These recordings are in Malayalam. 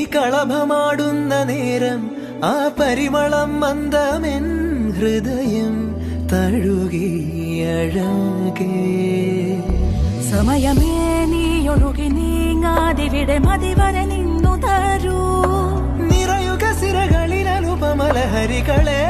ഈ കളഭമാടുന്ന നേരം ആ പരിമളം മന്ദമെൻ ഹൃദയം തഴുകിയഴകേ സമയമേ നീ ഒഴുകി നീങ്ങാതിവിടെ മതിവരെ നിന്നു തരൂ. നിറയുക സിരകളിൽ അനുപമലഹരികളെ.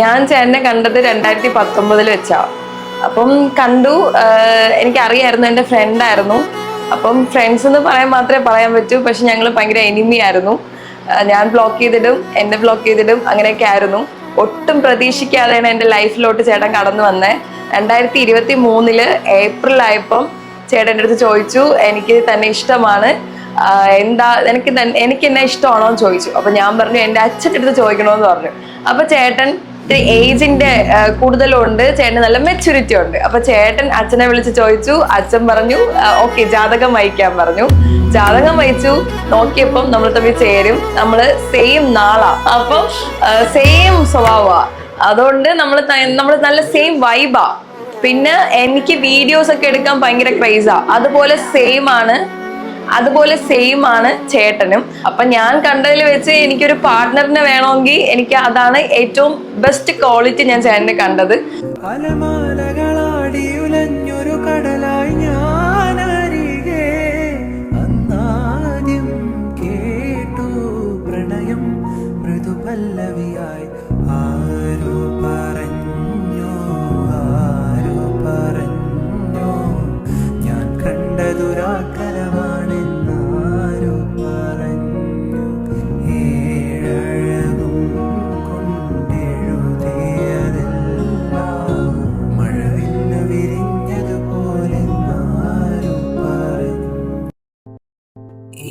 ഞാൻ ചേട്ടനെ കണ്ടത് രണ്ടായിരത്തി പത്തൊമ്പതിൽ വെച്ചാ. അപ്പം കണ്ടു എനിക്കറിയായിരുന്നു എന്റെ ഫ്രണ്ടായിരുന്നു. അപ്പം ഫ്രണ്ട്സ് എന്ന് പറയാൻ മാത്രമേ പറയാൻ പറ്റൂ പക്ഷെ ഞങ്ങൾ ഭയങ്കര എനിമി ആയിരുന്നു. ഞാൻ ബ്ലോക്ക് ചെയ്തിടും എന്നെ ബ്ലോക്ക് ചെയ്തിടും അങ്ങനെയൊക്കെ ആയിരുന്നു. ഒട്ടും പ്രതീക്ഷിക്കാതെയാണ് എന്റെ ലൈഫിലോട്ട് ചേട്ടൻ കടന്നു വന്നത് രണ്ടായിരത്തി ഇരുപത്തി മൂന്നിൽ ഏപ്രിൽ ആയപ്പം ചേട്ടന്റെ അടുത്ത് ചോദിച്ചു എനിക്ക് തന്നെ ഇഷ്ടമാണ്. എന്താ എനിക്ക് എനിക്ക് എന്നെ ഇഷ്ടമാണോ എന്ന് ചോദിച്ചു. അപ്പൊ ഞാൻ പറഞ്ഞു എന്റെ അച്ഛന്റെ അടുത്ത് ചോദിക്കണമെന്ന് പറഞ്ഞു. അപ്പൊ ചേട്ടൻ ഏജിന്റെ കൂടുതലുണ്ട്. ചേട്ടന് നല്ല മെച്ചൂരിറ്റി ഉണ്ട്. അപ്പൊ ചേട്ടൻ അച്ഛനെ വിളിച്ച് ചോദിച്ചു. അച്ഛൻ പറഞ്ഞു ഓക്കെ ജാതകം വായിക്കാൻ പറഞ്ഞു. ജാതകം വായിച്ചു. നോക്കിയപ്പം നമ്മൾ തമ്മിൽ ചേരും. നമ്മൾ സെയിം നാളാ. അപ്പം സെയിം സ്വഭാവമാ. അതുകൊണ്ട് നമ്മൾ നമ്മൾ നല്ല സെയിം വൈബാ പിന്നെ എനിക്ക് വീഡിയോസ് ഒക്കെ എടുക്കാൻ ഭയങ്കര ക്രൈസാ അതുപോലെ സെയിം ആണ്. അതുപോലെ സെയിം ആണ് ചേട്ടനും. അപ്പൊ ഞാൻ കണ്ടതിൽ വെച്ച് എനിക്കൊരു പാർട്ട്ണറിനെ വേണമെങ്കിൽ എനിക്ക് അതാണ് ഏറ്റവും ബെസ്റ്റ് ക്വാളിറ്റി ഞാൻ ചേട്ടനെ കണ്ടത്. പ്രണയം മൃദുപല്ലവിയായി.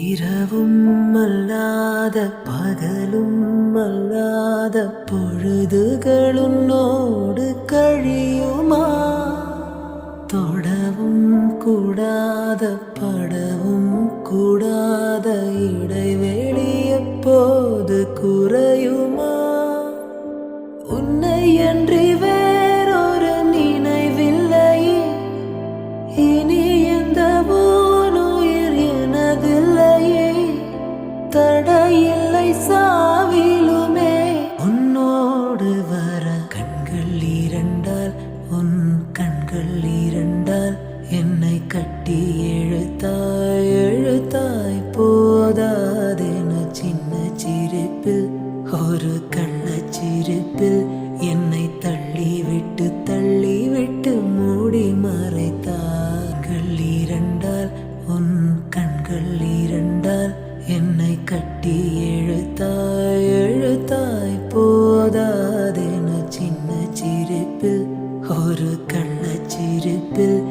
இரவும் அல்லாத பகலும் அல்லாத பொழுதுகளுன்னோடு கழியுமா? தொடவும் கூடாத படவும் கூடாத இடைவெளி எப்போது குறையுமா? தடையில்லை சாவிலுமே. உன்னோடு வர கண்கள் இரண்டால் உன் கண்கள் இரண்டால் என்னை கட்டி எழுத்தாய் எழுத்தாய் போதாதென சின்ன சிரிப்பில் ஒரு கள்ள சிரிப்பில் என்னை தள்ளிவிட்டு தள்ளிவிட்டு மூடி மறைத்தார்கள் இரண்டால் உன் கண்கள் கட்டி எழுத்தாய் எழுத்தாய் போதாதென சின்ன சிரிப்பில் ஒரு கள்ள சிரிப்பில்